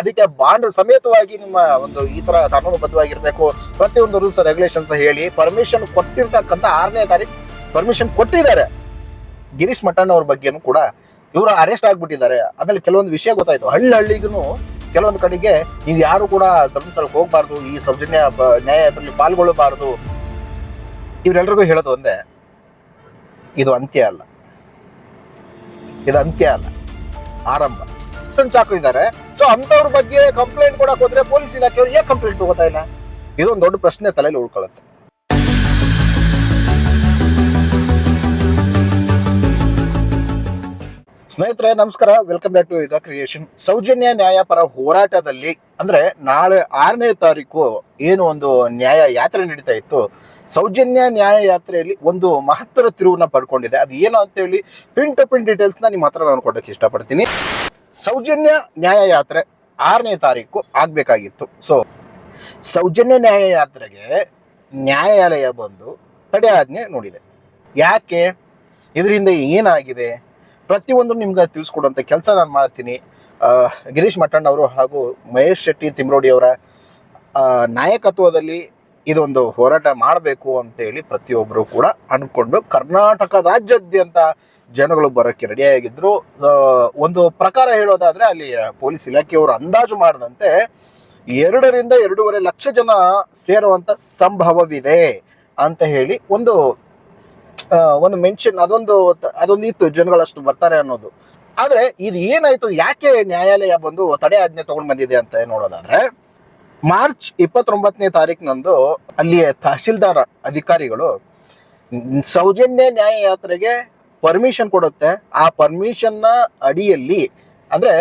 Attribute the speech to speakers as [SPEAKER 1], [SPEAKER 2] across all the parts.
[SPEAKER 1] ಅದಕ್ಕೆ ಬಾಂಡ್ ಸಮೇತವಾಗಿ ನಿಮ್ಮ ಒಂದು ಈ ತರ ಕಾನೂನು ಬದ್ಧವಾಗಿರ್ಬೇಕು ಪ್ರತಿಯೊಂದು ರೂಲ್ಸ್ ರೆಗ್ಯುಲೇಷನ್ಸ್ ಹೇಳಿ ಪರ್ಮಿಷನ್ ಕೊಟ್ಟಿರ್ತಕ್ಕಂಥ ಆರನೇ ತಾರೀಕು ಪರ್ಮಿಷನ್ ಕೊಟ್ಟಿದ್ದಾರೆ. ಗಿರೀಶ್ ಮಠಣ್ಣ ಅವ್ರ ಬಗ್ಗೆನೂ ಕೂಡ ಇವರು ಅರೆಸ್ಟ್ ಆಗ್ಬಿಟ್ಟಿದ್ದಾರೆ. ಆಮೇಲೆ ಕೆಲವೊಂದು ವಿಷಯ ಗೊತ್ತಾಯ್ತು. ಹಳ್ಳಿ ಹಳ್ಳಿಗೂ ಕೆಲವೊಂದು ಕಡೆಗೆ ನೀವು ಯಾರು ಕೂಡ ಧರ್ಮಸ್ಥಳಕ್ಕೆ ಹೋಗ್ಬಾರ್ದು, ಈ ಸೌಜನ್ಯ ನ್ಯಾಯದಲ್ಲಿ ಪಾಲ್ಗೊಳ್ಳಬಾರ್ದು. ಇವರೆಲ್ಲರಿಗೂ ಹೇಳೋದು ಒಂದೇ. ಇದು ಅಂತ್ಯ ಅಲ್ಲ. ಇದು ಅಂತ್ಯ ಅಲ್ಲ. ಆರಂಭ. ಚಾಕು ಇದ್ದಾರೆ. ಸೊ ಅಂತವ್ರ ಬಗ್ಗೆ ಕಂಪ್ಲೇಂಟ್ ಕೊಡಕ್ ಹೋದ್ರೆ ಪೊಲೀಸ್ ಇಲಾಖೆಯವ್ರು ಯಾಕೆ ಕಂಪ್ಲೇಂಟ್ ತಗೋತಾ ಇಲ್ಲ? ಇದೊಂದು ದೊಡ್ಡ ಪ್ರಶ್ನೆ ತಲೆಯಲ್ಲಿ ಉಳ್ಕೊಳ್ಳುತ್ತೆ ಸ್ನೇಹಿತರೆ, ನಮಸ್ಕಾರ. Welcome back to Yuga creation Sowjanya ನ್ಯಾಯಪರ ಹೋರಾಟದಲ್ಲಿ, ಅಂದ್ರೆ ನಾಳೆ ಆರನೇ ತಾರೀಕು ಏನು ಒಂದು ನ್ಯಾಯ ಯಾತ್ರೆ ನಡೀತಾ ಇತ್ತು, ಸೌಜನ್ಯ ನ್ಯಾಯ ಯಾತ್ರೆಯಲ್ಲಿ ಒಂದು ಮಹತ್ತರ ತಿರುವನ್ನ ಪಡ್ಕೊಂಡಿದೆ. ಅದು ಏನು ಅಂತೇಳಿ ಪಿನ್ ಟು ಪಿನ್ ಡೀಟೇಲ್ಸ್ನ ನಿಮ್ಮ ಹತ್ರ ನಾನು ಕೊಡಕ್ಕೆ ಇಷ್ಟಪಡ್ತೀನಿ. ಸೌಜನ್ಯ ನ್ಯಾಯಯಾತ್ರೆ ಆರನೇ ತಾರೀಕು ಆಗಬೇಕಾಗಿತ್ತು. ಸೊ ಸೌಜನ್ಯ ನ್ಯಾಯಯಾತ್ರೆಗೆ ನ್ಯಾಯಾಲಯ ಬಂದು ತಡೆಯಾಜ್ಞೆ ನೋಡಿದೆ. ಯಾಕೆ? ಇದರಿಂದ ಏನಾಗಿದೆ? ಪ್ರತಿಯೊಂದು ನಿಮ್ಗೆ ತಿಳಿಸ್ಕೊಡುವಂಥ ಕೆಲಸ ನಾನು ಮಾಡ್ತೀನಿ. ಗಿರೀಶ್ ಮಠಣ್ಣವರು ಹಾಗೂ ಮಹೇಶ್ ಶೆಟ್ಟಿ ತಿಮ್ರೋಡಿಯವರ ನಾಯಕತ್ವದಲ್ಲಿ ಇದೊಂದು ಹೋರಾಟ ಮಾಡಬೇಕು ಅಂತೇಳಿ ಪ್ರತಿಯೊಬ್ಬರು ಕೂಡ ಅಂದ್ಕೊಂಡು ಕರ್ನಾಟಕ ರಾಜ್ಯಾದ್ಯಂತ ಜನಗಳು ಬರೋಕ್ಕೆ ರೆಡಿಯಾಗಿದ್ದರು ಒಂದು ಪ್ರಕಾರ ಹೇಳೋದಾದರೆ ಅಲ್ಲಿ ಪೊಲೀಸ್ ಇಲಾಖೆಯವರು ಅಂದಾಜು ಮಾಡಿದಂತೆ ಎರಡರಿಂದ ಎರಡೂವರೆ ಲಕ್ಷ ಜನ ಸೇರುವಂಥ ಸಂಭವವಿದೆ ಅಂತ ಹೇಳಿ ಒಂದು ಒಂದು ಮೆನ್ಷನ್ ಅದೊಂದು ಅದೊಂದು ಇತ್ತು, ಜನಗಳಷ್ಟು ಬರ್ತಾರೆ ಅನ್ನೋದು. ಆದರೆ ಇದು ಏನಾಯಿತು, ಯಾಕೆ ನ್ಯಾಯಾಲಯ ಬಂದು ತಡೆ ಆಜ್ಞೆ ತೊಗೊಂಡು ಬಂದಿದೆ ಅಂತ ನೋಡೋದಾದ್ರೆ ಮಾರ್ಚ್ ಇಪ್ಪತ್ತೊಂಬತ್ತನೇ ತಾರೀಕಿನಂದು ಅಲ್ಲಿಯ ತಹಶೀಲ್ದಾರ್ ಅಧಿಕಾರಿಗಳು ಸೌಜನ್ಯ ನ್ಯಾಯ ಯಾತ್ರೆಗೆ ಪರ್ಮಿಷನ್ ಕೊಡುತ್ತೆ. ಆ ಪರ್ಮಿಷನ್ನ ಅಡಿಯಲ್ಲಿ ಅಂದ್ರೆ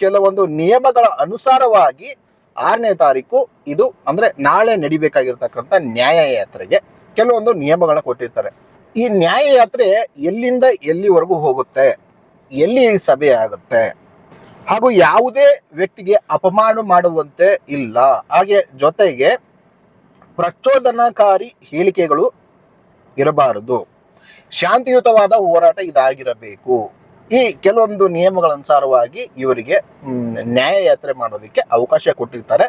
[SPEAKER 1] ಕೆಲವೊಂದು ನಿಯಮಗಳ ಅನುಸಾರವಾಗಿ ಆರನೇ ತಾರೀಕು ಇದು ಅಂದ್ರೆ ನಾಳೆ ನಡಿಬೇಕಾಗಿರ್ತಕ್ಕಂಥ ನ್ಯಾಯ ಯಾತ್ರೆಗೆ ಕೆಲವೊಂದು ನಿಯಮಗಳ ಕೊಟ್ಟಿರ್ತಾರೆ. ಈ ನ್ಯಾಯ ಯಾತ್ರೆ ಎಲ್ಲಿಂದ ಎಲ್ಲಿವರೆಗೂ ಹೋಗುತ್ತೆ? ಎಲ್ಲಿ ಸಭೆ ಆಗುತ್ತೆ? ಹಾಗೂ ಯಾವುದೇ ವ್ಯಕ್ತಿಗೆ ಅಪಮಾನ ಮಾಡುವಂತೆ ಇಲ್ಲ. ಹಾಗೆ ಜೊತೆಗೆ ಪ್ರಚೋದನಕಾರಿ ಹೇಳಿಕೆಗಳು ಇರಬಾರದು. ಶಾಂತಿಯುತವಾದ ಹೋರಾಟ ಇದಾಗಿರಬೇಕು. ಈ ಕೆಲವೊಂದು ನಿಯಮಗಳ ಅನುಸಾರವಾಗಿ ಇವರಿಗೆ ನ್ಯಾಯಯಾತ್ರೆ ನ್ಯಾಯ ಯಾತ್ರೆ ಮಾಡೋದಕ್ಕೆ ಅವಕಾಶ ಕೊಟ್ಟಿರ್ತಾರೆ.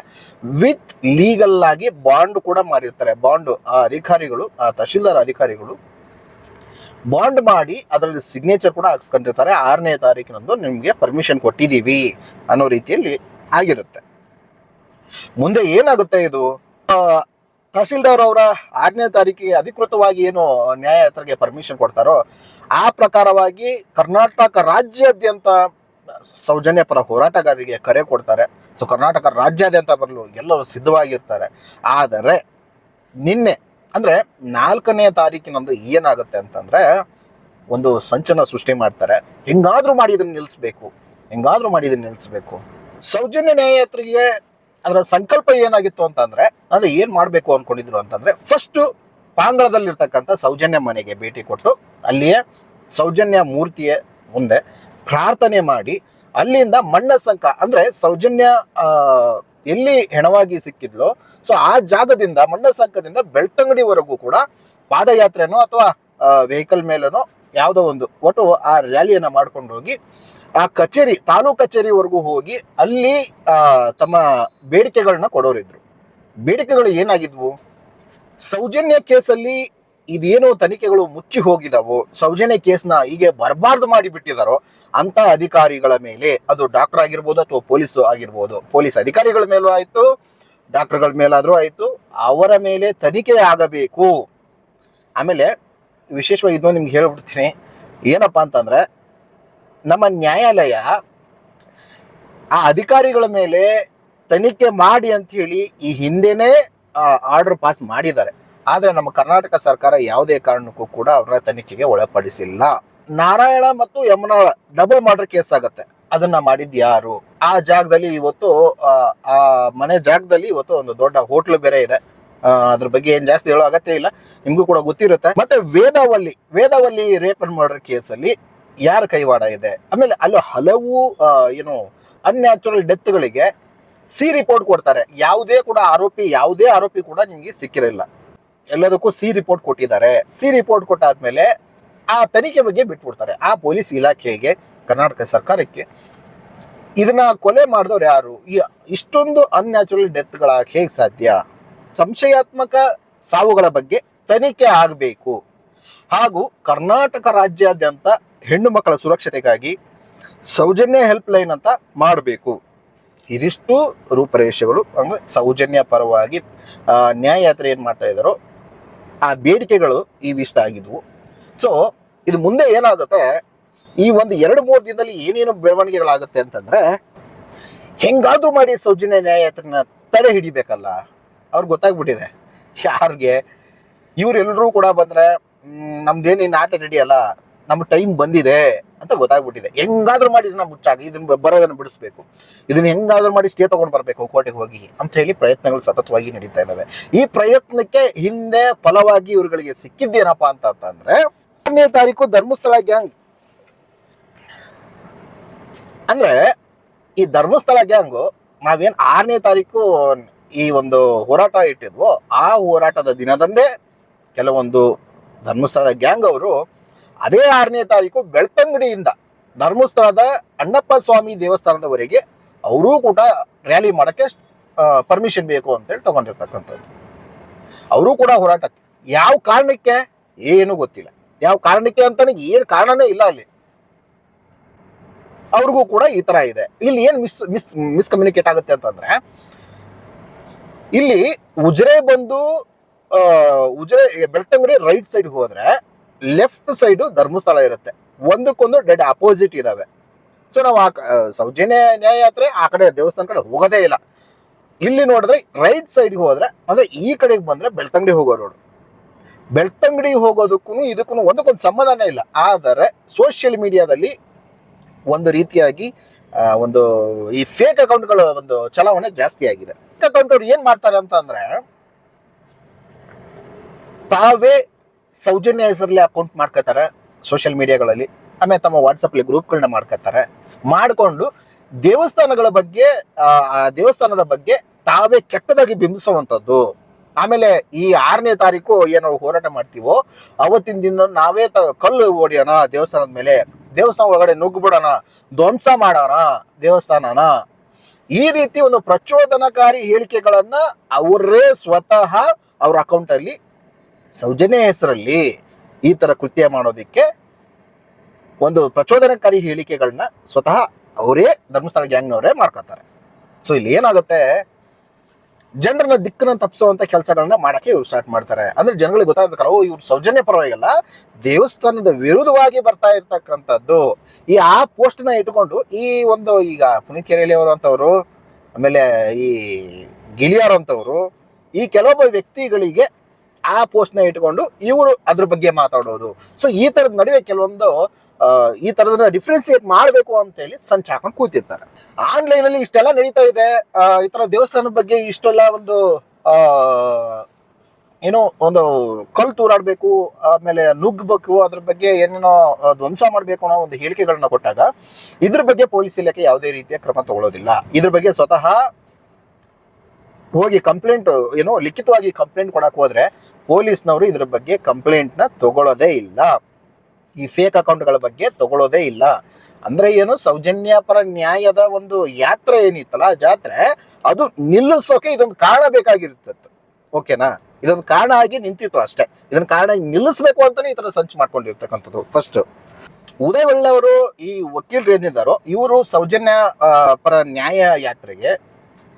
[SPEAKER 1] ವಿತ್ ಲೀಗಲ್ ಆಗಿ ಬಾಂಡ್ ಕೂಡ ಮಾಡಿರ್ತಾರೆ. ಬಾಂಡ್ ಆ ಅಧಿಕಾರಿಗಳು, ಆ ತಹಶೀಲ್ದಾರ್ ಅಧಿಕಾರಿಗಳು ಬಾಂಡ್ ಮಾಡಿ ಅದರಲ್ಲಿ ಸಿಗ್ನೇಚರ್ ಕೂಡ ಹಾಕ್ಸ್ಕೊಂಡಿರ್ತಾರೆ. ಆರನೇ ತಾರೀಕಿನಂದು ನಿಮಗೆ ಪರ್ಮಿಷನ್ ಕೊಟ್ಟಿದ್ದೀವಿ ಅನ್ನೋ ರೀತಿಯಲ್ಲಿ ಆಗಿರುತ್ತೆ. ಮುಂದೆ ಏನಾಗುತ್ತೆ ಇದು? ತಹಸೀಲ್ದಾರ್ ಅವರ ಆರನೇ ತಾರೀಕಿಗೆ ಅಧಿಕೃತವಾಗಿ ಏನು ನ್ಯಾಯ ಯಾತ್ರೆಗೆ ಪರ್ಮಿಷನ್ ಕೊಡ್ತಾರೋ, ಆ ಪ್ರಕಾರವಾಗಿ ಕರ್ನಾಟಕ ರಾಜ್ಯಾದ್ಯಂತ ಸೌಜನ್ಯ ಪರ ಹೋರಾಟಗಾರರಿಗೆ ಕರೆ ಕೊಡ್ತಾರೆ. ಸೊ, ಕರ್ನಾಟಕ ರಾಜ್ಯಾದ್ಯಂತ ಬರಲು ಎಲ್ಲರೂ ಸಿದ್ಧವಾಗಿರ್ತಾರೆ. ಆದರೆ, ನಿನ್ನೆ ಅಂದ್ರೆ ನಾಲ್ಕನೇ ತಾರೀಕಿನಂದು ಏನಾಗುತ್ತೆ ಅಂತಂದ್ರೆ ಒಂದು ಸಂಚನ ಸೃಷ್ಟಿ ಮಾಡ್ತಾರೆ. ಹೆಂಗಾದರೂ ಮಾಡಿ ಇದನ್ನ ನಿಲ್ಲಿಸ್ಬೇಕು ಹೆಂಗಾದರೂ ಮಾಡಿ ಇದನ್ನ ನಿಲ್ಲಿಸ್ಬೇಕು ಸೌಜನ್ಯ ನ್ಯಾಯಯಾತ್ರೆಗೆ ಅದರ ಸಂಕಲ್ಪ ಏನಾಗಿತ್ತು ಅಂತಂದರೆ, ಅಂದ್ರೆ ಏನು ಮಾಡಬೇಕು ಅಂದ್ಕೊಂಡಿದ್ರು ಅಂತಂದ್ರೆ ಫಸ್ಟ್ ಪಾಂಗಳದಲ್ಲಿರ್ತಕ್ಕಂಥ ಸೌಜನ್ಯ ಮನೆಗೆ ಭೇಟಿ ಕೊಟ್ಟು ಅಲ್ಲಿಯೇ ಸೌಜನ್ಯ ಮೂರ್ತಿಯ ಮುಂದೆ ಪ್ರಾರ್ಥನೆ ಮಾಡಿ, ಅಲ್ಲಿಂದ ಮಣ್ಣ ಸಂಕ ಅಂದ್ರೆ ಸೌಜನ್ಯ ಎಲ್ಲಿ ಹೆಣವಾಗಿ ಸಿಕ್ಕಿದ್ಲೋ ಸೊ ಆ ಜಾಗದಿಂದ, ಮಣ್ಣ ಸಂಕದಿಂದ ಬೆಳ್ತಂಗಡಿವರೆಗೂ ಕೂಡ ಪಾದಯಾತ್ರೆನೋ ಅಥವಾ ವೆಹಿಕಲ್ ಮೇಲೇನೋ ಯಾವುದೋ ಒಂದು ಒಟ್ಟು ಆ ರ್ಯಾಲಿಯನ್ನ ಮಾಡ್ಕೊಂಡು ಹೋಗಿ, ಆ ಕಚೇರಿ ತಾಲೂಕು ಕಚೇರಿವರೆಗೂ ಹೋಗಿ ಅಲ್ಲಿ ತಮ್ಮ ಬೇಡಿಕೆಗಳನ್ನ ಕೊಡೋರಿದ್ರು. ಬೇಡಿಕೆಗಳು ಏನಾಗಿದ್ವು? ಸೌಜನ್ಯ ಕೇಸಲ್ಲಿ ಇದೇನೋ ತನಿಖೆಗಳು ಮುಚ್ಚಿ ಹೋಗಿದಾವೋ. ಸೌಜನ್ಯ ಕೇಸ್ನ ಹೀಗೆ ಬರಬಾರ್ದು ಮಾಡಿ ಬಿಟ್ಟಿದಾರೋ ಅಂತ ಅಧಿಕಾರಿಗಳ ಮೇಲೆ, ಅದು ಡಾಕ್ಟರ್ ಆಗಿರ್ಬೋದು ಅಥವಾ ಪೊಲೀಸ್ ಆಗಿರ್ಬೋದು. ಪೊಲೀಸ್ ಅಧಿಕಾರಿಗಳ ಮೇಲೂ ಆಯ್ತು, ಡಾಕ್ಟರ್ಗಳ ಮೇಲಾದ್ರೂ ಆಯ್ತು, ಅವರ ಮೇಲೆ ತನಿಖೆ ಆಗಬೇಕು. ಆಮೇಲೆ ವಿಶೇಷವಾಗಿ ಇದನ್ನು ನಿಮ್ಗೆ ಹೇಳ್ಬಿಡ್ತೀನಿ. ಏನಪ್ಪಾ ಅಂತಂದ್ರೆ, ನಮ್ಮ ನ್ಯಾಯಾಲಯ ಆ ಅಧಿಕಾರಿಗಳ ಮೇಲೆ ತನಿಖೆ ಮಾಡಿ ಅಂತ ಹೇಳಿ ಈ ಹಿಂದೆನೇ ಆರ್ಡರ್ ಪಾಸ್ ಮಾಡಿದ್ದಾರೆ. ಆದ್ರೆ ನಮ್ಮ ಕರ್ನಾಟಕ ಸರ್ಕಾರ ಯಾವುದೇ ಕಾರಣಕ್ಕೂ ಕೂಡ ಅವರ ತನಿಖೆಗೆ ಒಳಪಡಿಸಿಲ್ಲ. ನಾರಾಯಣ ಮತ್ತು ಯಮುನಾಳ ಡಬಲ್ ಮರ್ಡರ್ ಕೇಸ್ ಆಗತ್ತೆ. ಅದನ್ನ ಮಾಡಿದ್ ಯಾರು? ಆ ಜಾಗದಲ್ಲಿ ಇವತ್ತು ಆ, ಮನೆ ಜಾಗದಲ್ಲಿ ಇವತ್ತು ಒಂದು ದೊಡ್ಡ ಹೋಟ್ಲು ಬೇರೆ ಇದೆ. ಅದ್ರ ಬಗ್ಗೆ ಏನ್ ಜಾಸ್ತಿ ಹೇಳೋ ಅಗತ್ಯ ಇಲ್ಲ. ನಿಮ್ಗೂ ಕೂಡ ಗೊತ್ತಿರುತ್ತೆ. ಮತ್ತೆ Vedavalli Vedavalli rape and murder ಕೇಸಲ್ಲಿ ಯಾರ ಕೈವಾಡ ಇದೆ? ಆಮೇಲೆ ಅಲ್ಲಿ ಹಲವು ಏನು ಅನ್ಯಾಚುರಲ್ ಡೆತ್ಗಳಿಗೆ ಸಿ ರಿಪೋರ್ಟ್ ಕೊಡ್ತಾರೆ. ಯಾವುದೇ ಕೂಡ ಆರೋಪಿ ಯಾವುದೇ ಆರೋಪಿ ಕೂಡ ನಿಮಗೆ ಸಿಕ್ಕಿರಲಿಲ್ಲ. ಎಲ್ಲದಕ್ಕೂ ಸಿ ರಿಪೋರ್ಟ್ ಕೊಟ್ಟಿದ್ದಾರೆ. ಸಿ ರಿಪೋರ್ಟ್ ಕೊಟ್ಟಾದ್ಮೇಲೆ ಆ ತನಿಖೆ ಬಗ್ಗೆ ಬಿಟ್ಬಿಡ್ತಾರೆ. ಆ ಪೊಲೀಸ್ ಇಲಾಖೆಗೆ, ಕರ್ನಾಟಕ ಸರ್ಕಾರಕ್ಕೆ. ಇದನ್ನ ಕೊಲೆ ಮಾಡಿದವ್ರು ಯಾರು? ಈ ಇಷ್ಟೊಂದು ಅನ್ಯಾಚುರಲ್ ಡೆತ್ಗಳ ಹೇಗೆ ಸಾಧ್ಯ? ಸಂಶಯಾತ್ಮಕ ಸಾವುಗಳ ಬಗ್ಗೆ ತನಿಖೆ ಆಗಬೇಕು. ಹಾಗೂ ಕರ್ನಾಟಕ ರಾಜ್ಯಾದ್ಯಂತ ಹೆಣ್ಣು ಮಕ್ಕಳ ಸುರಕ್ಷತೆಗಾಗಿ ಸೌಜನ್ಯ ಹೆಲ್ಪ್ ಲೈನ್ ಅಂತ ಮಾಡಬೇಕು. ಇದಿಷ್ಟು ರೂಪರೇಷೆಗಳು ಅಂದ್ರೆ ಸೌಜನ್ಯ ಪರವಾಗಿ ನ್ಯಾಯಯಾತ್ರೆ ಏನು ಮಾಡ್ತಾ ಇದ್ದಾರೋ ಆ ಬೇಡಿಕೆಗಳು ಇವಿಷ್ಟ ಆಗಿದ್ವು. ಸೊ ಇದು ಮುಂದೆ ಏನಾಗುತ್ತೆ? ಈ ಒಂದು ಎರಡು ಮೂರು ದಿನದಲ್ಲಿ ಏನೇನು ಬೆಳವಣಿಗೆಗಳಾಗುತ್ತೆ ಅಂತಂದ್ರೆ, ಹೆಂಗಾದ್ರೂ ಮಾಡಿ ಸೌಜನ್ಯ ನ್ಯಾಯಯಾತ್ರೆನ ತಡೆ ಹಿಡಿಬೇಕಲ್ಲ, ಅವ್ರಿಗೆ ಗೊತ್ತಾಗ್ಬಿಟ್ಟಿದೆ. ಯಾರಿಗೆ? ಇವರೆಲ್ಲರೂ ಕೂಡ ಬಂದ್ರೆ ನಮ್ದೇನು ಇನ್ನು ಆಟ ನಡೆಯಲ್ಲ ನಮ್ಮ ಟೈಮ್ ಬಂದಿದೆ ಅಂತ ಗೊತ್ತಾಗ್ಬಿಟ್ಟಿದೆ. ಹೆಂಗಾದ್ರೂ ಮಾಡಿ ಇದನ್ನ ಮುಚ್ಚಾಗಿ ಇದನ್ನ ಬರೋದನ್ನ ಬಿಡಿಸ್ಬೇಕು. ಇದನ್ನ ಹೆಂಗಾದ್ರೂ ಮಾಡಿ ಸ್ಟೇ ತಗೊಂಡು ಬರಬೇಕು ಕೋಟೆಗೆ ಹೋಗಿ ಅಂತ ಹೇಳಿ ಪ್ರಯತ್ನಗಳು ಸತತವಾಗಿ ನಡೀತಾ ಇದ್ದಾವೆ ಈ ಪ್ರಯತ್ನಕ್ಕೆ ಹಿಂದೆ ಫಲವಾಗಿ ಇವ್ರುಗಳಿಗೆ ಸಿಕ್ಕಿದ್ದೇನಪ್ಪ ಅಂತ ಅಂತಂದ್ರೆ ಒಂದನೇ ತಾರೀಕು ಧರ್ಮಸ್ಥಳ ಗ್ಯಾಂಗ್ ಅಂದ್ರೆ ಈ ಧರ್ಮಸ್ಥಳ ಗ್ಯಾಂಗು ನಾವೇನ್ ಆರನೇ ತಾರೀಕು ಈ ಒಂದು ಹೋರಾಟ ಇಟ್ಟಿದ್ವೋ, ಆ ಹೋರಾಟದ ದಿನದಂದೇ ಕೆಲವೊಂದು ಧರ್ಮಸ್ಥಳದ ಗ್ಯಾಂಗ್ ಅವರು ಅದೇ ಆರನೇ ತಾರೀಕು ಬೆಳ್ತಂಗಡಿಯಿಂದ ಧರ್ಮಸ್ಥಳದ ಅಣ್ಣಪ್ಪ ಸ್ವಾಮಿ ದೇವಸ್ಥಾನದವರೆಗೆ ಅವರೂ ಕೂಡ ರ್ಯಾಲಿ ಮಾಡಕ್ಕೆ ಪರ್ಮಿಷನ್ ಬೇಕು ಅಂತೇಳಿ ತಗೊಂಡಿರ್ತಕ್ಕಂಥದ್ದು. ಅವರು ಕೂಡ ಹೋರಾಟಕ್ಕೆ. ಯಾವ ಕಾರಣಕ್ಕೆ? ಏನು ಗೊತ್ತಿಲ್ಲ. ಯಾವ ಕಾರಣಕ್ಕೆ ಅಂತಾನೆ ಏನು ಕಾರಣನೇ ಇಲ್ಲ ಅಲ್ಲಿ. ಅವ್ರಿಗೂ ಕೂಡ ಈ ತರ ಇದೆ. ಇಲ್ಲಿ ಏನ್ ಮಿಸ್ ಮಿಸ್ ಮಿಸ್ಕಮ್ಯುನಿಕೇಟ್ ಆಗುತ್ತೆ ಅಂತಂದ್ರೆ, ಇಲ್ಲಿ ಉಜ್ರೆ ಬಂದು ಉಜ್ರೆ, ಬೆಳ್ತಂಗಡಿ ರೈಟ್ ಸೈಡ್ ಹೋದ್ರೆ ಲೆಫ್ಟ್ ಸೈಡ್ ಧರ್ಮಸ್ಥಳ ಇರುತ್ತೆ. ಒಂದಕ್ಕೊಂದು ಡೆಡ್ ಅಪೋಸಿಟ್ ಇದಾವೆ. ಸೊ ನಾವು ಆ ಸೌಜನ್ಯ ನ್ಯಾಯಯಾತ್ರೆ ಆ ಕಡೆ ದೇವಸ್ಥಾನ ಕಡೆ ಹೋಗೋದೇ ಇಲ್ಲ. ಇಲ್ಲಿ ನೋಡಿದ್ರೆ ರೈಟ್ ಸೈಡ್ಗೆ ಹೋದ್ರೆ, ಅಂದ್ರೆ ಈ ಕಡೆಗೆ ಬಂದ್ರೆ ಬೆಳ್ತಂಗಡಿ ಹೋಗೋ ರೋಡ್ ಬೆಳ್ತಂಗಡಿ ಹೋಗೋದಕ್ಕೂ ಇದಕ್ಕೂ ಒಂದಕ್ಕೊಂದು ಸಂಬಂಧನ ಇಲ್ಲ. ಆದರೆ ಸೋಷಿಯಲ್ ಮೀಡಿಯಾದಲ್ಲಿ ಒಂದು ರೀತಿಯಾಗಿ ಒಂದು ಈ ಫೇಕ್ ಅಕೌಂಟ್ಗಳ ಒಂದು ಚಲಾವಣೆ ಜಾಸ್ತಿ ಆಗಿದೆ. ಫೇಕ್ ಅಕೌಂಟ್ ಅವ್ರು ಏನ್ ಮಾಡ್ತಾರೆ ಅಂತ ಅಂದ್ರೆ ತಾವೇ ಸೌಜನ್ಯ ಹೆಸರಲ್ಲಿ ಅಕೌಂಟ್ ಮಾಡ್ಕೋತಾರೆ ಸೋಷಿಯಲ್ ಮೀಡಿಯಾಗಳಲ್ಲಿ ಆಮೇಲೆ ತಮ್ಮ ವಾಟ್ಸಪ್ಲಿ ಗ್ರೂಪ್ಗಳನ್ನ ಮಾಡ್ಕೋತಾರೆ. ಮಾಡಿಕೊಂಡು ದೇವಸ್ಥಾನಗಳ ಬಗ್ಗೆ, ಆ ದೇವಸ್ಥಾನದ ಬಗ್ಗೆ ತಾವೇ ಕೆಟ್ಟದಾಗಿ ಬಿಂಬಿಸುವಂಥದ್ದು. ಆಮೇಲೆ ಈ ಆರನೇ ತಾರೀಕು ಏನೋ ಹೋರಾಟ ಮಾಡ್ತೀವೋ, ಅವತ್ತಿನ ದಿನ ನಾವೇ ತ, ಕಲ್ಲು ಹೊಡಿಯೋಣ, ದೇವಸ್ಥಾನದ ಮೇಲೆ. ದೇವಸ್ಥಾನ ಒಳಗಡೆ ನುಗ್ಗಿಬಿಡೋಣ ಧ್ವಂಸ ಮಾಡೋಣ, ದೇವಸ್ಥಾನನ. ಈ ರೀತಿ ಒಂದು ಪ್ರಚೋದನಕಾರಿ ಹೇಳಿಕೆಗಳನ್ನ ಅವರೇ ಸ್ವತಃ ಅವ್ರ ಅಕೌಂಟ್ ಅಲ್ಲಿ ಸೌಜನ್ಯ ಹೆಸರಲ್ಲಿ ಈ ಥರ ಕೃತ್ಯ ಮಾಡೋದಿಕ್ಕೆ ಒಂದು ಪ್ರಚೋದನಕಾರಿ ಹೇಳಿಕೆಗಳನ್ನ ಸ್ವತಃ ಅವರೇ ಧರ್ಮಸ್ಥಳ ಗ್ಯಾಂಗ್ನವರೇ ಮಾಡ್ಕೋತಾರೆ ಸೊ ಇಲ್ಲಿ ಏನಾಗುತ್ತೆ? ಜನರನ್ನ ದಿಕ್ಕನ್ನು ತಪ್ಪಿಸುವಂತ ಕೆಲಸಗಳನ್ನ ಮಾಡಕ್ಕೆ ಇವ್ರು ಸ್ಟಾರ್ಟ್ ಮಾಡ್ತಾರೆ. ಅಂದ್ರೆ ಜನಗಳಿಗೆ ಗೊತ್ತಾಗ್ಬೇಕಲ್ಲ, ಓ, ಇವ್ರು ಸೌಜನ್ಯ ಪರವಾಗಿಲ್ಲ. ದೇವಸ್ಥಾನದ ವಿರುದ್ಧವಾಗಿ ಬರ್ತಾ ಇರ್ತಕ್ಕಂಥದ್ದು, ಈ ಆ ಪೋಸ್ಟ್ನ ಇಟ್ಕೊಂಡು ಈ ಒಂದು ಈಗ ಪುನೀತ್ ಕೆರೆಯಲ್ಲಿ ಅವರು ಆಮೇಲೆ ಈ ಗಿಳಿಯಾರ್ ಅಂತವ್ರು, ಈ ಕೆಲವೊಬ್ಬ ವ್ಯಕ್ತಿಗಳಿಗೆ ಆ ಪೋಸ್ಟ್ನ ಇಟ್ಕೊಂಡು ಇವರು ಅದ್ರ ಬಗ್ಗೆ ಮಾತಾಡೋದು. ಸೊ ಈ ತರದ ನಡುವೆ ಕೆಲವೊಂದು ಈ ತರದನ್ನ ಡಿಫ್ರೆನ್ಸಿಯೇಟ್ ಮಾಡಬೇಕು ಅಂತೇಳಿ ಸಂಚ ಹಾಕೊಂಡು ಕೂತಿರ್ತಾರೆ. ಆನ್ಲೈನ್ ಅಲ್ಲಿ ಇಷ್ಟೆಲ್ಲ ನಡೀತಾ ಇದೆ. ಈ ತರ ದೇವಸ್ಥಾನದ ಬಗ್ಗೆ ಇಷ್ಟೆಲ್ಲ ಒಂದು ಏನೋ ಒಂದು ಕಲ್ ತೂರಾಡ್ಬೇಕು ಆಮೇಲೆ ನುಗ್ಗಬೇಕು, ಅದ್ರ ಬಗ್ಗೆ ಏನೇನೋ ಧ್ವಂಸ ಮಾಡ್ಬೇಕು ಅನ್ನೋ ಒಂದು ಹೇಳಿಕೆಗಳನ್ನ ಕೊಟ್ಟಾಗ ಇದ್ರ ಬಗ್ಗೆ ಪೊಲೀಸ್ ಇಲಾಖೆ ಯಾವುದೇ ರೀತಿಯ ಕ್ರಮ ತಗೊಳ್ಳೋದಿಲ್ಲ. ಇದ್ರ ಬಗ್ಗೆ ಸ್ವತಃ ಹೋಗಿ ಕಂಪ್ಲೇಂಟ್ ಏನೋ ಲಿಖಿತವಾಗಿ ಕಂಪ್ಲೇಂಟ್ ಕೊಡಕ್ ಹೋದ್ರೆ ಪೊಲೀಸ್ನವರು ಇದ್ರ ಬಗ್ಗೆ ಕಂಪ್ಲೇಂಟ್ನ ತಗೊಳ್ಳೋದೇ ಇಲ್ಲ. ಈ ಫೇಕ್ ಅಕೌಂಟ್ಗಳ ಬಗ್ಗೆ ತಗೊಳ್ಳೋದೇ ಇಲ್ಲ. ಅಂದ್ರೆ ಏನು ಸೌಜನ್ಯ ಪರ ನ್ಯಾಯದ ಒಂದು ಯಾತ್ರೆ ಏನಿತ್ತಲ್ಲ ಜಾತ್ರೆ, ಅದು ನಿಲ್ಲಿಸೋಕೆ ಇದೊಂದು ಕಾರಣ ಬೇಕಾಗಿರ್ತಿತ್ತು. ಓಕೆನಾ? ಇದೊಂದು ಕಾರಣ ಆಗಿ ನಿಂತಿತ್ತು ಅಷ್ಟೇ. ಇದನ್ನ ಕಾರಣ ನಿಲ್ಲಿಸಬೇಕು ಅಂತಾನೆ ಈ ತರ ಸಂಚು ಮಾಡ್ಕೊಂಡಿರ್ತಕ್ಕಂಥದ್ದು ಫಸ್ಟ್ ಉದಯವಳ್ಳವರು ಈ ವಕೀಲರು ಏನಿದ್ದಾರೋ, ಇವರು ಸೌಜನ್ಯ ಪರ ನ್ಯಾಯ ಯಾತ್ರೆಗೆ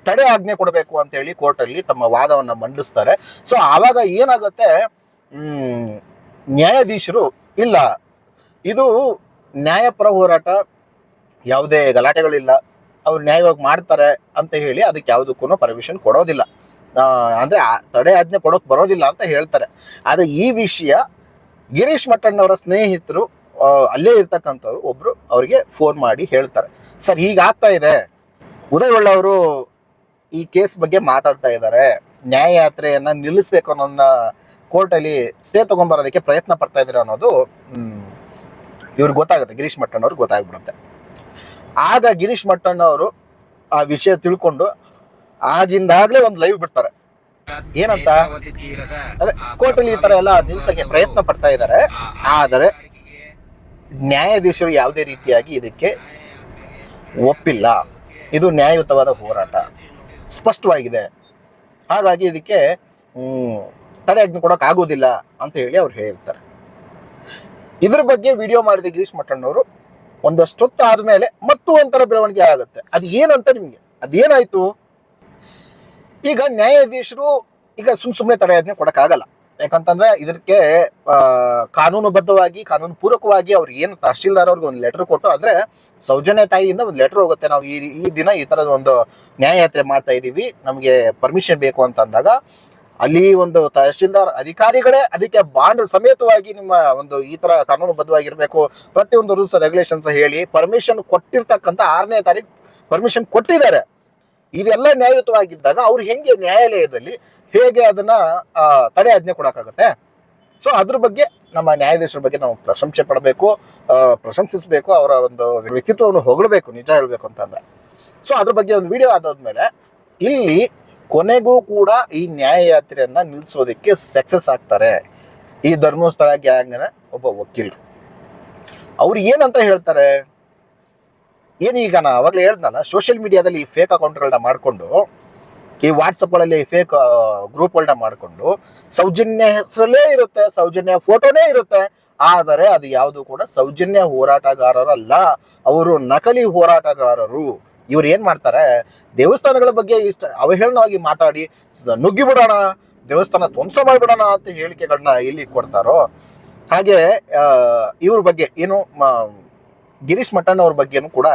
[SPEAKER 1] ತಡೆ ಆಜ್ಞೆ ಕೊಡಬೇಕು ಅಂತ ಹೇಳಿ ಕೋರ್ಟಲ್ಲಿ ತಮ್ಮ ವಾದವನ್ನು ಮಂಡಿಸ್ತಾರೆ. ಸೊ ಆವಾಗ ಏನಾಗುತ್ತೆ? ನ್ಯಾಯಾಧೀಶರು ಇಲ್ಲ. ಇದು ನ್ಯಾಯಪರ ಹೋರಾಟ. ಯಾವುದೇ ಗಲಾಟೆಗಳಿಲ್ಲ. ಅವ್ರು ನ್ಯಾಯವಾಗಿ ಮಾಡ್ತಾರೆ ಅಂತ ಹೇಳಿ ಅದಕ್ಕೆ ಯಾವುದಕ್ಕೂ ಪರ್ಮಿಷನ್ ಕೊಡೋದಿಲ್ಲ. ಅಂದರೆ ತಡೆ ಆಜ್ಞೆ ಕೊಡೋಕೆ ಬರೋದಿಲ್ಲ ಅಂತ ಹೇಳ್ತಾರೆ. ಆದ್ರೆ ಈ ವಿಷಯ ಗಿರೀಶ್ ಮಟ್ಟಣ್ಣವರ ಸ್ನೇಹಿತರು ಅಲ್ಲೇ ಇರ್ತಕ್ಕಂಥವ್ರು ಒಬ್ಬರು ಅವರಿಗೆ ಫೋನ್ ಮಾಡಿ ಹೇಳ್ತಾರೆ. ಸರ್ ಈಗ ಆಗ್ತಾ ಇದೆ. ಉದಯ್ ಒಳ್ಳೆಯವರು ಈ ಕೇಸ್ ಬಗ್ಗೆ ಮಾತಾಡ್ತಾ ಇದ್ದಾರೆ. ನ್ಯಾಯಯಾತ್ರೆಯನ್ನ ನಿಲ್ಲಿಸ್ಬೇಕು ಅನ್ನೋದನ್ನ ಕೋರ್ಟಲ್ಲಿ ಸ್ಟೇ ತಗೊಂಡ್ಬರೋದಕ್ಕೆ ಪ್ರಯತ್ನ ಪಡ್ತಾ ಇದ್ದಾರೆ ಅನ್ನೋದು ಇವ್ರಿಗೆ ಗೊತ್ತಾಗುತ್ತೆ. ಗಿರೀಶ್ ಮಟ್ಟಣ್ಣ ಅವ್ರಿಗೆ ಗೊತ್ತಾಗ್ಬಿಡುತ್ತೆ. ಆಗ ಗಿರೀಶ್ ಮಟ್ಟಣ್ಣ ಅವರು ಆ ವಿಷಯ ತಿಳ್ಕೊಂಡು ಆಗಿಂದಾಗ್ಲೇ ಒಂದು ಲೈವ್ ಬಿಡ್ತಾರೆ. ಏನಂತ? ಅದೇ ಕೋರ್ಟಲ್ಲಿ ಈ ತರ ಎಲ್ಲ ನಿಲ್ಸಕ್ಕೆ ಪ್ರಯತ್ನ ಪಡ್ತಾ ಇದ್ದಾರೆ. ಆದರೆ ನ್ಯಾಯಾಧೀಶರು ಯಾವುದೇ ರೀತಿಯಾಗಿ ಇದಕ್ಕೆ ಒಪ್ಪಿಲ್ಲ. ಇದು ನ್ಯಾಯಯುತವಾದ ಹೋರಾಟ. ಸ್ಪಷ್ಟವಾಗಿದೆ. ಹಾಗಾಗಿ ಇದಕ್ಕೆ ತಡೆಯಾಜ್ಞೆ ಆಗೋದಿಲ್ಲ ಅಂತ ಹೇಳಿ ಅವ್ರು ಹೇಳ್ತಾರೆ. ಇದ್ರ ಬಗ್ಗೆ ವಿಡಿಯೋ ಮಾಡಿದ ಗಿರೀಶ್ ಮಠಣ್ಣವರು, ಒಂದಷ್ಟು ಹೊತ್ತು ಆದ್ಮೇಲೆ ಮತ್ತು ಒಂಥರ ಬೆಳವಣಿಗೆ ಆಗುತ್ತೆ. ಅದು ಏನಂತ ನಿಮಗೆ? ಅದೇನಾಯ್ತು ಈಗ ನ್ಯಾಯಾಧೀಶರು ಈಗ ಸುಮ್ ಸುಮ್ಮನೆ ತಡೆಯಾಜ್ಞೆ ಕೊಡಕ್ಕಾಗಲ್ಲ ಯಾಕಂತಂದ್ರೆ ಇದಕ್ಕೆ ಕಾನೂನುಬದ್ಧವಾಗಿ ಕಾನೂನು ಪೂರಕವಾಗಿ ಅವ್ರು ಏನು ತಹಶೀಲ್ದಾರ್ ಅವ್ರಿಗೆ ಒಂದು ಲೆಟರ್ ಕೊಟ್ಟು ಅಂದ್ರೆ ಸೌಜನ್ಯ ತಾಯಿಯಿಂದ ಒಂದು ಲೆಟರ್ ಹೋಗುತ್ತೆ. ನಾವು ಈ ಈ ದಿನ ಈ ತರದ ಒಂದು ನ್ಯಾಯಯಾತ್ರೆ ಮಾಡ್ತಾ ಇದೀವಿ. ನಮಗೆ ಪರ್ಮಿಷನ್ ಬೇಕು ಅಂತ ಅಂದಾಗ ಅಲ್ಲಿ ಒಂದು ತಹಶೀಲ್ದಾರ್ ಅಧಿಕಾರಿಗಳೇ ಅದಕ್ಕೆ ಬಾಂಡ್ ಸಮೇತವಾಗಿ ನಿಮ್ಮ ಒಂದು ಈ ತರ ಕಾನೂನುಬದ್ಧವಾಗಿರ್ಬೇಕು. ಪ್ರತಿಯೊಂದು ರೂಲ್ಸ್ ರೆಗ್ಯುಲೇಷನ್ಸ್ ಹೇಳಿ ಪರ್ಮಿಷನ್ ಕೊಟ್ಟಿರ್ತಕ್ಕಂಥ ಆರನೇ ತಾರೀಕು ಪರ್ಮಿಷನ್ ಕೊಟ್ಟಿದ್ದಾರೆ. ಇದೆಲ್ಲ ನ್ಯಾಯಯುತವಾಗಿದ್ದಾಗ ಅವ್ರು ಹೆಂಗೆ ನ್ಯಾಯಾಲಯದಲ್ಲಿ ಹೇಗೆ ಅದನ್ನ ಆಜ್ಞೆ ಕೊಡೋಕ್ಕಾಗುತ್ತೆ. ಸೊ ಅದ್ರ ಬಗ್ಗೆ ನಮ್ಮ ನ್ಯಾಯಾಧೀಶರ ಬಗ್ಗೆ ನಾವು ಪ್ರಶಂಸೆ ಪಡಬೇಕು ಪ್ರಶಂಸಿಸಬೇಕು, ಅವರ ಒಂದು ವ್ಯಕ್ತಿತ್ವವನ್ನು ಹೊಗಳಬೇಕು, ನಿಜ ಹೇಳಬೇಕು ಅಂತಂದ್ರೆ. ಸೊ ಅದ್ರ ಬಗ್ಗೆ ಒಂದು ವಿಡಿಯೋ ಆದಾದ್ಮೇಲೆ ಇಲ್ಲಿ ಕೊನೆಗೂ ಕೂಡ ಈ ನ್ಯಾಯಯಾತ್ರೆಯನ್ನ ನಿಲ್ಲಿಸೋದಕ್ಕೆ ಸಕ್ಸಸ್ ಆಗ್ತಾರೆ. ಈ ಧರ್ಮಸ್ಥಳ ಗ್ಯಾಂಗ್ನ ಒಬ್ಬ ವಕೀಲರು. ಅವ್ರು ಏನಂತ ಹೇಳ್ತಾರೆ? ಏನು ಈಗ ನಾ ಅವಾಗಲೇ ಹೇಳ್ದಲ್ಲ ಸೋಷಿಯಲ್ ಮೀಡಿಯಾದಲ್ಲಿ ಈ ಫೇಕ್ ಅಕೌಂಟ್ಗಳನ್ನ ಮಾಡಿಕೊಂಡು ಈ ವಾಟ್ಸಪ್ಗಳಲ್ಲಿ ಫೇಕ್ ಗ್ರೂಪ್ಗಳನ್ನ ಮಾಡಿಕೊಂಡು ಸೌಜನ್ಯ ಹೆಸರಲ್ಲೇ ಇರುತ್ತೆ, ಸೌಜನ್ಯ ಫೋಟೋನೇ ಇರುತ್ತೆ. ಆದರೆ ಅದು ಯಾವುದು ಕೂಡ ಸೌಜನ್ಯ ಹೋರಾಟಗಾರರಲ್ಲ, ಅವರು ನಕಲಿ ಹೋರಾಟಗಾರರು. ಇವ್ರು ಏನು ಮಾಡ್ತಾರೆ, ದೇವಸ್ಥಾನಗಳ ಬಗ್ಗೆ ಇಷ್ಟ, ಅವಹೇಳನವಾಗಿ ಮಾತಾಡಿ ನುಗ್ಗಿಬಿಡೋಣ ನುಗ್ಗಿ ಬಿಡೋಣ ದೇವಸ್ಥಾನ ಧ್ವಂಸ ಮಾಡಿಬಿಡೋಣ ಅಂತ ಹೇಳಿಕೆಗಳನ್ನ ಇಲ್ಲಿ ಕೊಡ್ತಾರೋ, ಹಾಗೆ ಇವ್ರ ಬಗ್ಗೆ ಏನು ಗಿರೀಶ್ ಮಠಣ್ಣವ್ರ ಬಗ್ಗೆನೂ ಕೂಡ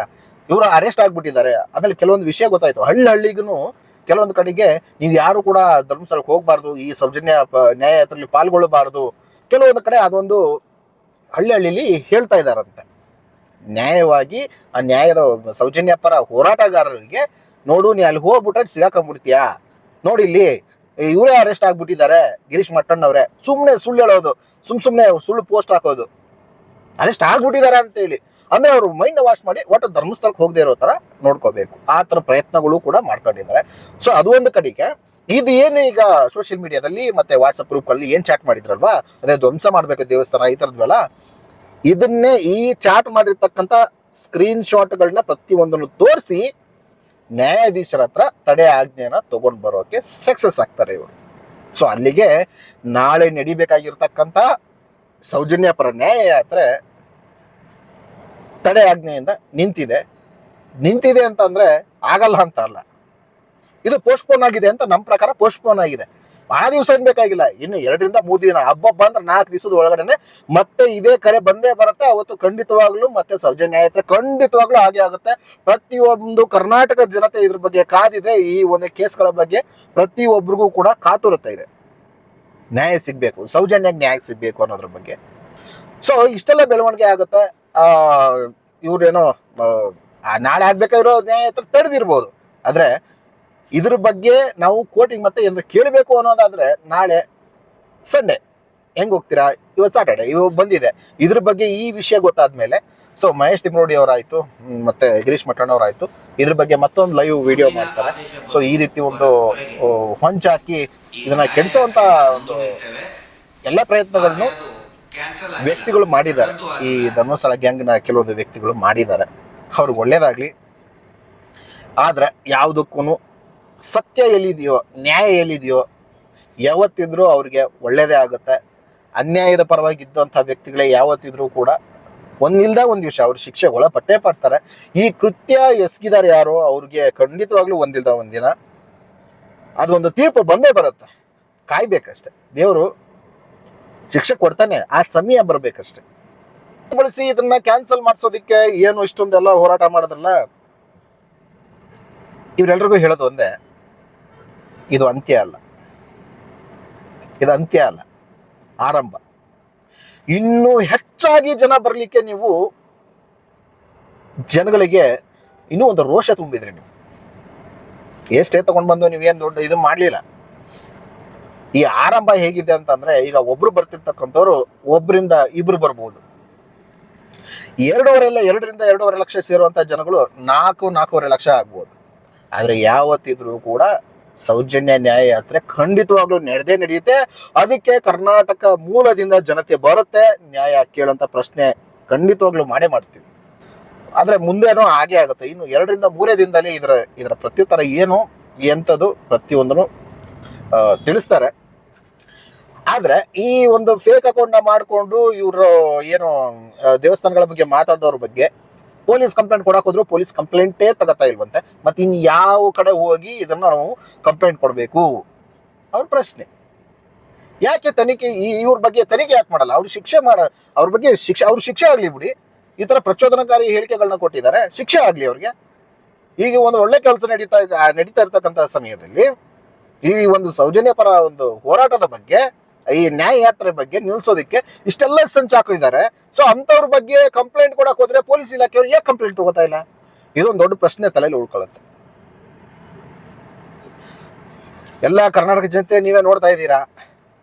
[SPEAKER 1] ಇವರು ಅರೆಸ್ಟ್ ಆಗಿಬಿಟ್ಟಿದ್ದಾರೆ. ಆಮೇಲೆ ಕೆಲವೊಂದು ವಿಷಯ ಗೊತ್ತಾಯ್ತು. ಹಳ್ಳಿ ಹಳ್ಳಿಗೂ ಕೆಲವೊಂದು ಕಡೆಗೆ ನೀವು ಯಾರು ಕೂಡ ಧರ್ಮಸ್ಥಳಕ್ಕೆ ಹೋಗಬಾರ್ದು, ಈ ಸೌಜನ್ಯ, ಪ- ನ್ಯಾಯಯಾತ್ರೆಯಲ್ಲಿ ಪಾಲ್ಗೊಳ್ಳಬಾರದು. ಕೆಲವೊಂದು ಕಡೆ ಅದೊಂದು ಹಳ್ಳಿ ಹಳ್ಳಿಲಿ ಹೇಳ್ತಾ ಇದ್ದಾರಂತೆ ನ್ಯಾಯವಾಗಿ ಆ ನ್ಯಾಯದ ಸೌಜನ್ಯ ಪರ ಹೋರಾಟಗಾರರಿಗೆ ನೋಡು, ನೀ ಅಲ್ಲಿ ಹೋಗ್ಬಿಟ್ರೆ ಸಿಗಾಕೊಂಡ್ಬಿಡ್ತೀಯಾ? ನೋಡಿ ಇಲ್ಲಿ, ಇವರೇ ಅರೆಸ್ಟ್ ಆಗ್ಬಿಟ್ಟಿದ್ದಾರೆ, ಗಿರೀಶ್ ಮಟ್ಟಣ್ಣವ್ರೆ. ಸುಮ್ಮನೆ ಸುಳ್ಳು ಹೇಳೋದು, ಸುಮ್ ಸುಮ್ಮನೆ ಸುಳ್ಳು ಪೋಸ್ಟ್ ಹಾಕೋದು. ಅರೆಸ್ಟ್ ಆಗ್ಬಿಟ್ಟಿದ್ದಾರೆ ಅಂತೇಳಿ. ಅಂದ್ರೆ ಅವರು ಮೈಂಡ್ ವಾಶ್ ಮಾಡಿ ಒಟ್ಟು ಧರ್ಮಸ್ಥಳಕ್ಕೆ ಹೋಗದೆ ಇರೋ ತರ ನೋಡ್ಕೋಬೇಕು. ಆ ತರ ಪ್ರಯತ್ನಗಳು ಕೂಡ ಮಾಡ್ಕೊಂಡಿದ್ದಾರೆ. ಸೊ ಅದು ಒಂದು ಕಡೆಗೆ ಇದು ಏನು ಈಗ ಸೋಷಿಯಲ್ ಮೀಡಿಯಾದಲ್ಲಿ ಮತ್ತೆ ವಾಟ್ಸಪ್ ಗ್ರೂಪ್ಗಳಲ್ಲಿ ಏನು ಚಾಟ್ ಮಾಡಿದ್ರಲ್ವಾ? ಅದೇ ಧ್ವಂಸ ಮಾಡ್ಬೇಕು ದೇವಸ್ಥಾನ ಈ ತರದ್ವಲ್ಲ? ಇದನ್ನೇ ಈ ಚಾಟ್ ಮಾಡಿರ್ತಕ್ಕಂಥ ಸ್ಕ್ರೀನ್ ಶಾಟ್ಗಳನ್ನ ಪ್ರತಿಯೊಂದನ್ನು ತೋರಿಸಿ ನ್ಯಾಯಾಧೀಶರ ಹತ್ರ ತಡೆ ಆಜ್ಞೆನ ತಗೊಂಡ್ ಬರೋಕೆ ಸಕ್ಸಸ್ ಆಗ್ತಾರೆ ಇವರು. ಸೊ ಅಲ್ಲಿಗೆ ನಾಳೆ ನಡಿಬೇಕಾಗಿರ್ತಕ್ಕಂಥ ಸೌಜನ್ಯ ಪರ ನ್ಯಾಯಯಾತ್ರೆ ತಡೆ ಆಜ್ಞೆಯಿಂದ ನಿಂತಿದೆ. ನಿಂತಿದೆ ಅಂತ ಅಂದ್ರೆ ಆಗಲ್ಲ ಅಂತ ಅಲ್ಲ. ಇದು ಪೋಸ್ಟ್ಪೋನ್ ಆಗಿದೆ ಅಂತ ನಮ್ಮ ಪ್ರಕಾರ ಪೋಸ್ಟ್ಪೋನ್ ಆಗಿದೆ. ಆ ದಿವಸ ಏನ್ ಬೇಕಾಗಿಲ್ಲ. ಇನ್ನು ಎರಡರಿಂದ ಮೂರು ದಿನ, ಹಬ್ಬ ಬಂದ್ರೆ ನಾಲ್ಕು ದಿವಸದ ಒಳಗಡೆನೆ ಮತ್ತೆ ಇದೇ ಕರೆ ಬಂದೇ ಬರುತ್ತೆ. ಅವತ್ತು ಖಂಡಿತವಾಗ್ಲೂ ಮತ್ತೆ ಸೌಜನ್ಯ ನ್ಯಾಯಯಾತ್ರೆ ಖಂಡಿತವಾಗ್ಲೂ ಹಾಗೆ ಆಗುತ್ತೆ. ಪ್ರತಿಯೊಂದು ಕರ್ನಾಟಕ ಜನತೆ ಇದ್ರ ಬಗ್ಗೆ ಕಾದಿದೆ. ಈ ಒಂದು ಕೇಸ್ಗಳ ಬಗ್ಗೆ ಪ್ರತಿಯೊಬ್ಬರಿಗೂ ಕೂಡ ಕಾತುರತೆ ಇದೆ. ನ್ಯಾಯ ಸಿಗಬೇಕು. ಸೌಜನ್ಯ ನ್ಯಾಯ ಸಿಗಬೇಕು ಅನ್ನೋದ್ರ ಬಗ್ಗೆ. ಸೊ ಇಷ್ಟೆಲ್ಲ ಬೆಳವಣಿಗೆ ಆಗುತ್ತೆ. ಆ ಇವ್ರೇನೋ ನಾಳೆ ಆಗ್ಬೇಕಾಗಿರೋ ಹತ್ರ ತಡೆದಿರ್ಬೋದು ಆದರೆ ಇದ್ರ ಬಗ್ಗೆ ನಾವು ಕೋರ್ಟಿಗೆ ಮತ್ತೆ ಏನಾದ್ರು ಕೇಳಬೇಕು ಅನ್ನೋದಾದ್ರೆ ನಾಳೆ ಸಂಡೇ ಹೆಂಗ್ ಹೋಗ್ತೀರಾ? ಇವತ್ತು ಸಾಟರ್ಡೆ ಇವ್ ಬಂದಿದೆ. ಇದ್ರ ಬಗ್ಗೆ ಈ ವಿಷಯ ಗೊತ್ತಾದ್ಮೇಲೆ ಸೊ ಮಹೇಶ್ ತಿಮ್ರೋಡಿ ಅವರಾಯ್ತು ಮತ್ತೆ ಗಿರೀಶ್ ಮಠಣ್ಣವರಾಯ್ತು ಇದ್ರ ಬಗ್ಗೆ ಮತ್ತೊಂದು ಲೈವ್ ವಿಡಿಯೋ ಮಾಡ್ತಾರೆ. ಸೊ ಈ ರೀತಿ ಒಂದು ಹೊಂಚಾಕಿ ಇದನ್ನ ಕೆಡಿಸುವಂತ ಒಂದು ಎಲ್ಲ ಪ್ರಯತ್ನಗಳನ್ನು ವ್ಯಕ್ತಿಗಳು ಮಾಡಿದ್ದಾರೆ. ಈ ಧರ್ಮಸ್ಥಳ ಗ್ಯಾಂಗ್ನ ಕೆಲವೊಂದು ವ್ಯಕ್ತಿಗಳು ಮಾಡಿದ್ದಾರೆ. ಅವ್ರಿಗೆ ಒಳ್ಳೇದಾಗ್ಲಿ. ಆದ್ರೆ ಯಾವುದಕ್ಕೂ ಸತ್ಯ ಎಲ್ಲಿದೆಯೋ ನ್ಯಾಯ ಎಲ್ಲಿದೆಯೋ ಯಾವತ್ತಿದ್ರೂ ಅವ್ರಿಗೆ ಒಳ್ಳೆಯದೇ ಆಗುತ್ತೆ. ಅನ್ಯಾಯದ ಪರವಾಗಿ ಇದ್ದಂಥ ವ್ಯಕ್ತಿಗಳೇ ಯಾವತ್ತಿದ್ರೂ ಕೂಡ ಒಂದಿಲ್ದ ಒಂದು ದಿವಸ ಅವ್ರ ಶಿಕ್ಷೆ ಒಳಪಟ್ಟೇ ಪಡ್ತಾರೆ. ಈ ಕೃತ್ಯ ಎಸಗಿದಾರೆ ಯಾರೋ ಅವ್ರಿಗೆ ಖಂಡಿತವಾಗ್ಲೂ ಒಂದಿಲ್ದ ಒಂದಿನ ಅದೊಂದು ತೀರ್ಪು ಬಂದೇ ಬರುತ್ತೆ. ಕಾಯ್ಬೇಕಷ್ಟೆ. ದೇವರು ಶಿಕ್ಷೆ ಕೊಡ್ತಾನೆ, ಆ ಸಮಯ ಬರ್ಬೇಕಷ್ಟೆ. ಬಳಸಿ ಇದನ್ನ ಕ್ಯಾನ್ಸಲ್ ಮಾಡಿಸೋದಿಕ್ಕೆ ಏನು ಇಷ್ಟೊಂದೆಲ್ಲ ಹೋರಾಟ ಮಾಡಿದ್ರಲ್ಲ? ಇವರೆಲ್ರಿಗೂ ಹೇಳೋದು ಒಂದೇ, ಇದು ಅಂತ್ಯ ಅಲ್ಲ. ಇದು ಅಂತ್ಯ ಅಲ್ಲ, ಆರಂಭ. ಇನ್ನೂ ಹೆಚ್ಚಾಗಿ ಜನ ಬರಲಿಕ್ಕೆ ನೀವು ಜನಗಳಿಗೆ ಇನ್ನೂ ಒಂದು ರೋಷ ತುಂಬಿದ್ರಿ ನೀವು. ಎಷ್ಟೇ ತಗೊಂಡ್ ಬಂದು ನೀವೇನು ದೊಡ್ಡ ಇದು ಮಾಡಲಿಲ್ಲ. ಈ ಆರಂಭ ಹೇಗಿದೆ ಅಂತಂದ್ರೆ ಈಗ ಒಬ್ರು ಬರ್ತಿರ್ತಕ್ಕಂಥವ್ರು ಒಬ್ರಿಂದ ಇಬ್ರು ಬರ್ಬೋದು. ಎರಡೂವರೆ ಎರಡರಿಂದ ಎರಡೂವರೆ ಲಕ್ಷ ಸೇರುವಂತ ಜನಗಳು ನಾಲ್ಕು ನಾಲ್ಕೂವರೆ ಲಕ್ಷ ಆಗ್ಬೋದು. ಆದ್ರೆ ಯಾವತ್ತಿದ್ರೂ ಕೂಡ ಸೌಜನ್ಯ ನ್ಯಾಯ ಯಾತ್ರೆ ಖಂಡಿತವಾಗ್ಲೂ ನಡೆದೇ ನಡೆಯುತ್ತೆ. ಅದಕ್ಕೆ ಕರ್ನಾಟಕ ಮೂಲದಿಂದ ಜನತೆ ಬರುತ್ತೆ. ನ್ಯಾಯ ಕೇಳೋಂಥ ಪ್ರಶ್ನೆ ಖಂಡಿತವಾಗ್ಲೂ ಮಾಡೇ ಮಾಡ್ತೀವಿ. ಆದ್ರೆ ಮುಂದೇನೋ ಹಾಗೆ ಆಗುತ್ತೆ. ಇನ್ನು ಎರಡರಿಂದ ಮೂರೇ ದಿನದಲ್ಲಿ ಇದರ ಇದರ ಪ್ರತ್ಯುತ್ತರ ಏನು? ಎಂಥದ್ದು? ಪ್ರತಿಯೊಂದನ್ನು ತಿಳಿಸ್ತಾರೆ. ಆದ್ರೆ ಈ ಒಂದು ಫೇಕ್ ಅಕೌಂಟ್ನ ಮಾಡಿಕೊಂಡು ಇವರು ಏನು ದೇವಸ್ಥಾನಗಳ ಬಗ್ಗೆ ಮಾತಾಡಿದವ್ರ ಬಗ್ಗೆ ಪೊಲೀಸ್ ಕಂಪ್ಲೇಂಟ್ ಕೊಡಕ್ ಹೋದ್ರು ಪೊಲೀಸ್ ಕಂಪ್ಲೇಂಟೇ ತಗೋತಾ ಇಲ್ವಂತೆ. ಮತ್ತೆ ಇನ್ ಯಾವ ಕಡೆ ಹೋಗಿ ಇದನ್ನ ನಾವು ಕಂಪ್ಲೇಂಟ್ ಕೊಡಬೇಕು? ಅವ್ರ ಪ್ರಶ್ನೆ. ಯಾಕೆ ತನಿಖೆ ಈ- ಇವ್ರ ಬಗ್ಗೆ ತನಿಖೆ ಯಾಕೆ ಮಾಡಲ್ಲ? ಅವ್ರು ಶಿಕ್ಷೆ ಮಾಡ, ಅವ್ರ ಬಗ್ಗೆ ಶಿಕ್ಷೆ, ಅವ್ರ ಶಿಕ್ಷೆ ಆಗಲಿ ಬಿಡಿ. ಈ ತರ ಪ್ರಚೋದನಕಾರಿ ಹೇಳಿಕೆಗಳನ್ನ ಕೊಟ್ಟಿದ್ದಾರೆ. ಶಿಕ್ಷೆ ಆಗಲಿ ಅವ್ರಿಗೆ. ಈಗ ಒಂದು ಒಳ್ಳೆ ಕೆಲಸ ನಡೀತಾ ನಡೀತಾ ಇರ್ತಕ್ಕಂಥ ಸಮಯದಲ್ಲಿ ಈ ಒಂದು ಸೌಜನ್ಯ ಪರ ಒಂದು ಹೋರಾಟದ ಬಗ್ಗೆ ಈ ನ್ಯಾಯ ಯಾತ್ರೆ ಬಗ್ಗೆ ನಿಲ್ಸೋದಕ್ಕೆ ಇಷ್ಟೆಲ್ಲ ಸಂಚು ಇದ್ದಾರೆ ಸೊ ಅಂತವ್ರ ಬಗ್ಗೆ ಕಂಪ್ಲೇಂಟ್ ಕೊಡಕ್ ಹೋದ್ರೆ ಪೊಲೀಸ್ ಇಲಾಖೆಯವ್ರು ಯಾಕೆ ಕಂಪ್ಲೇಂಟ್ ತಗೋತಾ ಇಲ್ಲ? ಇದೊಂದು ದೊಡ್ಡ ಪ್ರಶ್ನೆ ತಲೆಯಲ್ಲಿ ಉಳ್ಕೊಳ್ಳುತ್ತೆ. ಎಲ್ಲ ಕರ್ನಾಟಕ ಜನತೆ ನೀವೇ ನೋಡ್ತಾ ಇದ್ದೀರಾ?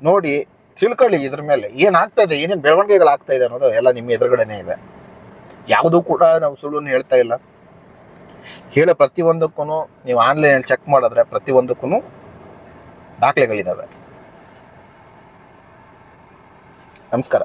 [SPEAKER 1] ನೋಡಿ, ತಿಳ್ಕೊಳ್ಳಿ ಇದ್ರ ಮೇಲೆ. ಏನಾಗ್ತಾ ಇದೆ? ಏನೇನು ಬೆಳವಣಿಗೆಗಳು ಆಗ್ತಾ ಇದೆ ಅನ್ನೋದು ಎಲ್ಲ ನಿಮ್ಮ ಎದುರುಗಡೆನೆ ಇದೆ. ಯಾವುದೂ ಕೂಡ ನಾವು ಸುಳ್ಳು ಹೇಳ್ತಾ ಇಲ್ಲ. ಹೇಳೋ ಪ್ರತಿಯೊಂದಕ್ಕೂ ನೀವು ಆನ್ಲೈನಲ್ಲಿ ಚೆಕ್ ಮಾಡಿದ್ರೆ ಪ್ರತಿಯೊಂದಕ್ಕೂ ದಾಖಲೆಗಳಿದ್ದಾವೆ ನಮಸ್ಕಾರ.